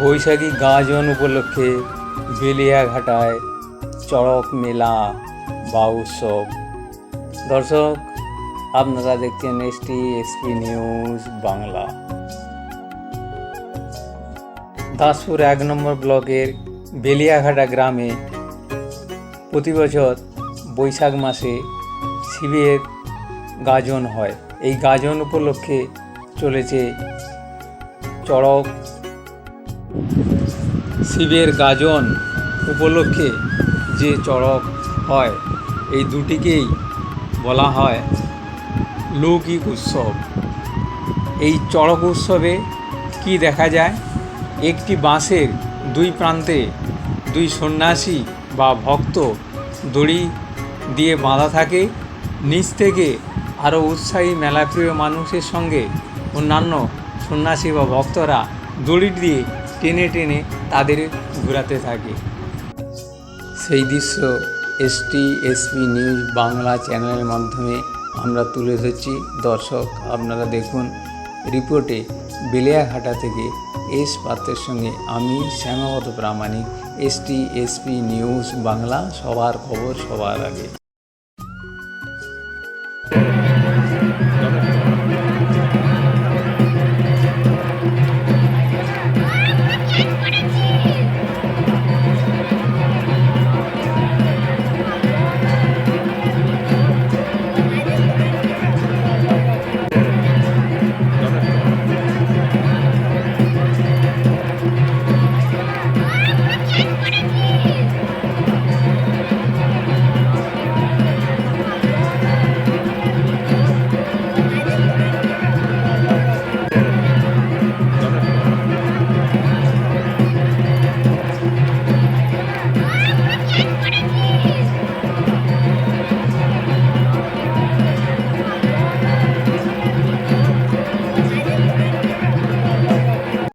বৈশাখী গাজন উপলক্ষে বেলিয়াঘাটায় চড়ক মেলা বা উৎসব। দর্শক, আপনারা দেখছেন ST SP news Bangla. Daspur এক নম্বর ব্লকের বেলিয়াঘাটা গ্রামে প্রতি বছর বৈশাখ মাসে শিবের গাজন হয়। এই গাজন উপলক্ষে চলেছে চড়ক শিবের গাজন উপলক্ষে যে চড়ক হয়, এই দুটিকেই বলা হয় লৌকিক উৎসব। এই চড়ক উৎসবে কি দেখা যায়? একটি বাঁশের দুই প্রান্তে দুই সন্ন্যাসী বা ভক্ত দড়ি দিয়ে বাঁধা থাকে। নিচ থেকে আরও উৎসাহী মেলাপ্রিয় মানুষের সঙ্গে অন্যান্য সন্ন্যাসী বা ভক্তরা দড়ি দিয়ে টেনে টেনে তাদের ঘোরাতে থাকে। সেই দৃশ্য এসটি এসপি নিউজ বাংলা চ্যানেলের মাধ্যমে আমরা তুলে ধরছি। দর্শক, আপনারা দেখুন রিপোর্টে বেলিয়াঘাটা থেকে এস পাত্রের সঙ্গে আমি Shyamabat Pramanik ST SP news Bangla সবার খবর সবার আগে।